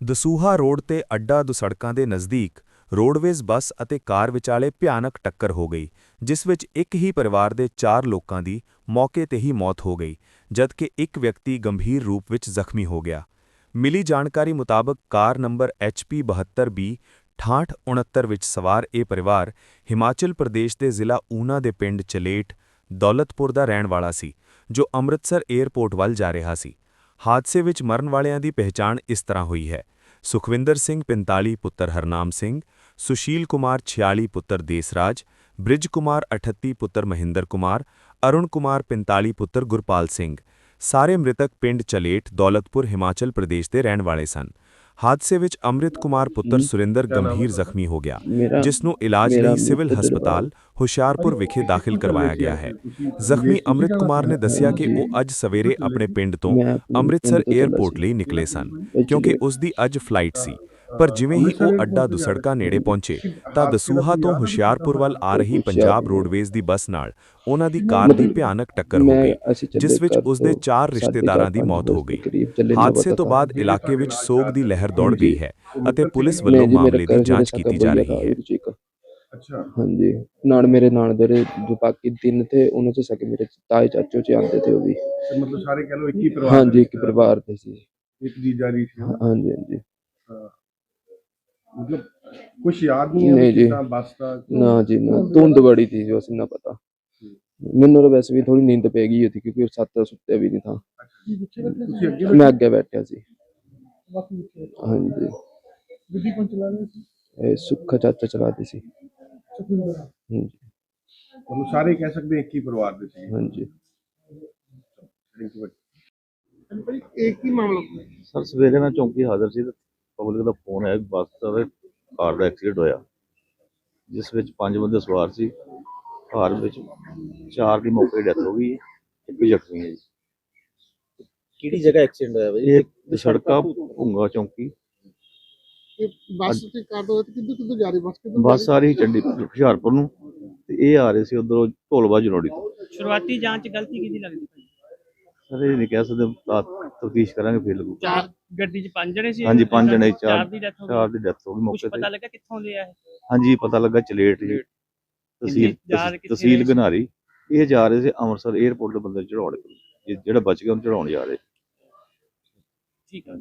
Dasuya road ਤੇ ਅੱਡਾ ਦੁਸੜਕਾਂ ਦੇ ਨਜ਼ਦੀਕ ਰੋਡਵੇਜ਼ ਬੱਸ ਅਤੇ ਕਾਰ ਵਿਚਾਲੇ ਭਿਆਨਕ ਟੱਕਰ ਹੋ ਗਈ, ਜਿਸ ਵਿੱਚ ਇੱਕ ਹੀ ਪਰਿਵਾਰ ਦੇ 4 ਲੋਕਾਂ ਦੀ ਮੌਕੇ ਤੇ ਹੀ ਮੌਤ ਹੋ ਗਈ, ਜਦਕਿ ਇੱਕ ਵਿਅਕਤੀ ਗੰਭੀਰ ਰੂਪ ਵਿੱਚ ਜ਼ਖਮੀ ਹੋ ਗਿਆ। ਮਿਲੀ ਜਾਣਕਾਰੀ ਮੁਤਾਬਕ ਕਾਰ ਨੰਬਰ HP 72B 6869 ਵਿੱਚ ਸਵਾਰ ਇਹ ਪਰਿਵਾਰ ਹਿਮਾਚਲ ਪ੍ਰਦੇਸ਼ ਦੇ ਜ਼ਿਲ੍ਹਾ ਊਨਾ ਦੇ ਪਿੰਡ ਚਲੇਟ, ਦੌਲਤਪੁਰ ਦਾ ਰਹਿਣ ਵਾਲਾ ਸੀ, ਜੋ ਅੰਮ੍ਰਿਤਸਰ ਏਅਰਪੋਰਟ ਵੱਲ ਜਾ ਰਿਹਾ ਸੀ। ਹਾਦਸੇ ਵਿੱਚ ਮਰਨ ਵਾਲਿਆਂ ਦੀ ਪਹਿਚਾਣ ਇਸ ਤਰ੍ਹਾਂ ਹੋਈ ਹੈ। ਸੁਖਵਿੰਦਰ ਸਿੰਘ 45 ਪੁੱਤਰ ਹਰਨਾਮ ਸਿੰਘ, ਸੁਸ਼ੀਲ ਕੁਮਾਰ 46 ਪੁੱਤਰ ਦੇਸਰਾਜ, ਬ੍ਰਿਜ ਕੁਮਾਰ 38 ਪੁੱਤਰ ਮਹਿੰਦਰ ਕੁਮਾਰ, ਅਰੁਣ ਕੁਮਾਰ 45 ਪੁੱਤਰ ਗੁਰਪਾਲ ਸਿੰਘ। ਸਾਰੇ ਮ੍ਰਿਤਕ ਪਿੰਡ ਚਲੇਟ, ਦੌਲਤਪੁਰ, ਹਿਮਾਚਲ ਪ੍ਰਦੇਸ਼ ਦੇ ਰਹਿਣ ਵਾਲੇ ਸਨ। ਹਾਦਸੇ ਵਿੱਚ ਅੰਮ੍ਰਿਤ ਕੁਮਾਰ ਪੁੱਤਰ ਸੁਰਿੰਦਰ ਗੰਭੀਰ ਜ਼ਖਮੀ ਹੋ ਗਿਆ ਜਿਸ ਨੂੰ ਇਲਾਜ ਲਈ ਸਿਵਲ ਹਸਪਤਾਲ ਹੁਸ਼ਿਆਰਪੁਰ ਵਿਖੇ ਦਾਖਲ ਕਰਵਾਇਆ ਗਿਆ ਹੈ? ਜ਼ਖਮੀ ਅੰਮ੍ਰਿਤ ਕੁਮਾਰ ਨੇ ਦੱਸਿਆ ਕਿ ਉਹ ਅੱਜ ਸਵੇਰੇ ਆਪਣੇ ਪਿੰਡ ਤੋਂ ਅੰਮ੍ਰਿਤਸਰ ਏਅਰਪੋਰਟ ਸੀ। ਲਈ ਨਿਕਲੇ ਸਨ ਕਿਉਂਕਿ ਉਸ ਦੀ ਅੱਜ ਫਲਾਈਟ ਸੀ। ਪਰ ਜਿਵੇਂ ਹੀ ਉਹ ਅੱਡਾ ਦੁਸੜਕਾ ਨੇੜੇ ਪਹੁੰਚੇ ਤਾਂ ਦਸੂਹਾ ਤੋਂ ਹੁਸ਼ਿਆਰਪੁਰ ਵੱਲ ਆ ਰਹੀ ਪੰਜਾਬ ਰੋਡਵੇਜ਼ ਦੀ ਬੱਸ ਨਾਲ ਉਹਨਾਂ ਦੀ ਕਾਰ ਦੀ ਭਿਆਨਕ ਟੱਕਰ ਹੋ ਗਈ ਜਿਸ ਵਿੱਚ ਉਸ ਦੇ ਤੋਂ ਚਾਰ ਰਿਸ਼ਤੇਦਾਰਾਂ ਦੀ ਮੌਤ ਹੋ ਗਈ ਹਾਦਸੇ ਤੋਂ ਤਾਂ। ਬਾਅਦ ਇਲਾਕੇ ਵਿੱਚ ਸੋਗ ਦੀ ਲਹਿਰ ਦੌੜ। ਗਈ ਹੈ ਅਤੇ ਪੁਲਿਸ ਵੱਲੋਂ ਮਾਮਲੇ ਦੀ ਜਾਂਚ ਕੀਤੀ ਜਾ ਰਹੀ ਹੈ। ਅੱਛਾ ਹਾਂਜੀ ਨਾਲ ਮੇਰੇ ਨਾਲ ਦੇ ਜੋ ਬਾਕੀ ਤਿੰਨ ਥੇ ਉਹਨਾਂ ਚ ਸਕੇ ਮੇਰੇ ਤਾਏ ਚਾਚੋ ਚ ਆਂਦੇ ਥੇ ਉਹ ਵੀ ਤੇ ਮਤਲਬ ਸਾਰੇ ਕਹ ਲਓ ਇੱਕ ਹੀ ਪਰਿਵਾਰ ਹਾਂਜੀ ਇੱਕ ਪਰਿਵਾਰ ਦੇ ਸੀ ਇੱਕ ਜੀਜਾ ਜੀ ਸੀ? ਹਾਂਜੀ ਹਾਂਜੀ ਮਤਲਬ ਕੁਝ ਯਾਦ ਨਹੀਂ ਹੈ ਨਹੀਂ ਜੀ। ਕਿੱਦਾਂ ਬੱਸ ਦਾ ਨਾ ਜੀ ਨਾ। ਧੁੰਦ ਬੜੀ ਥੀ ਜੋ ਅਸੀਂ ਨਾ ਪਤਾ। ਮੈਨੂੰ ਤਾਂ ਵੈਸੇ ਵੀ ਥੋੜੀ ਨੀਂਦ ਪੈ ਗਈ ਹੋਤੀ ਕਿਉਂਕਿ ਸੱਤ ਸੁੱਤੇ ਵੀ ਨਹੀਂ ਥਾ। ਤੁਸੀਂ ਅੱਗੇ ਮੈਂ ਅੱਗੇ ਬੈਠਿਆ ਸੀ। ਹਾਂਜੀ। ਗੱਡੀ ਕੌਣ ਚਲਾ ਰਿਹਾ ਸੀ? ਇਹ ਸੁੱਖਾ ਚਾਚਾ ਚਲਾਤੀ ਸੀ। ਹਾਂਜੀ। ਮਤਲਬ ਸਾਰੇ ਕਹਿ ਸਕਦੇ ਹਾਂ ਇੱਕ ਹੀ ਪਰਿਵਾਰ ਦੇ ਸੀ। ਹਾਂਜੀ। ਥੈਂਕ ਯੂ ਭਾਈ ਇੱਕ ਹੀ ਮਾਮਲਾ? ਸਰ ਸਵੇਰੇ ਮੈਂ ਚੌਂਕੀ ਹਾਜ਼ਰ ਸੀ ਤੇ ਪਬਲਿਕ ਦਾ ਫੋਨ ਵੀ ਬੱਸ ਦਾ ਕਾਰ ਦਾ ਐਕਸੀਡੈਂਟ ਹੋਇਆ। ਜਿਸ ਵਿੱਚ ਪੰਜ ਬੰਦੇ ਸਵਾਰ ਸੀ। ਕਾਰ ਵਿੱਚ ਚਾਰ ਦੀ ਮੌਕੇ ਡੈਥ ਹੋ ਗਈ ਹੈ, ਇੱਕ ਜ਼ਖਮੀ ਹੈ ਜੀ। ਕਿਹੜੀ ਜਗ੍ਹਾ ਐਕਸੀਡੈਂਟ ਹੋਇਆ ਬਾਈ? ਇਹ ਸੜਕਾ ਭੁੰਗਾ ਚੌਂਕੀ। ਬੱਸ ਤੇ ਕਰ ਦੋ ਕਿੱਧਰ ਕਿੱਧਰ ਜਾ ਰਹੀ ਬੱਸ ਕਿੱਧਰ ਬੱਸ ਆ ਰਹੀ ਚੰਡੀਗੜ੍ਹ ਹੁਸ਼ਿਆਰਪੁਰ ਨੂੰ। ਤੇ ਇਹ ਆ ਰਹੇ ਸੀ ਉਧਰੋਂ ਢੋਲਵਾ ਜਨੋੜੀ ਤੋਂ। ਸ਼ੁਰੂਆਤੀ ਜਾਂਚ ਗਲਤੀ ਕਿਹਦੀ ਲੱਗਦੀ? ਸਰ ਇਹ ਨਹੀਂ ਕਹਿ ਸਕਦੇ ਤਫਤੀਸ਼ ਕਰਾਂਗੇ ਫਿਰ ਲੱਗੂ। ਚਾਰ ਗੱਡੀ 'ਚ ਪੰਜ ਜਣੇ ਸੀ? ਹਾਂਜੀ ਪੰਜ ਜਣੇ ਚਾਰ ਚਾਰ ਦੀ ਡੈਥ ਹੋ ਚਾਰ ਗਈ ਦੀ ਡੈਥ ਹੋ ਗਈ ਮੌਕੇ ਪਤਾ ਤੇ। ਲੱਗਾ ਕਿੱਥੋਂ ਲਿਆ ਹੈ ਹਾਂਜੀ ਪਤਾ ਲੱਗਾ ਚਲੇਟ ਜੀ। ਤਹਿਸੀਲ ਤਹਿਸੀਲ? ਗਨਾਰੀ। ਇਹ ਜਾ ਰਹੇ ਸੀ ਅੰਮ੍ਰਿਤਸਰ 에ਅਰਪੋਰਟ ਦੇ ਬੰਦੇ ਚੜਾਉਣ ਜਿਹੜਾ ਬਚ ਗਿਆ ਉਹਨੂੰ ਚੜਾਉਣ ਜਾ ਰਹੇ। ਠੀਕ ਹੈ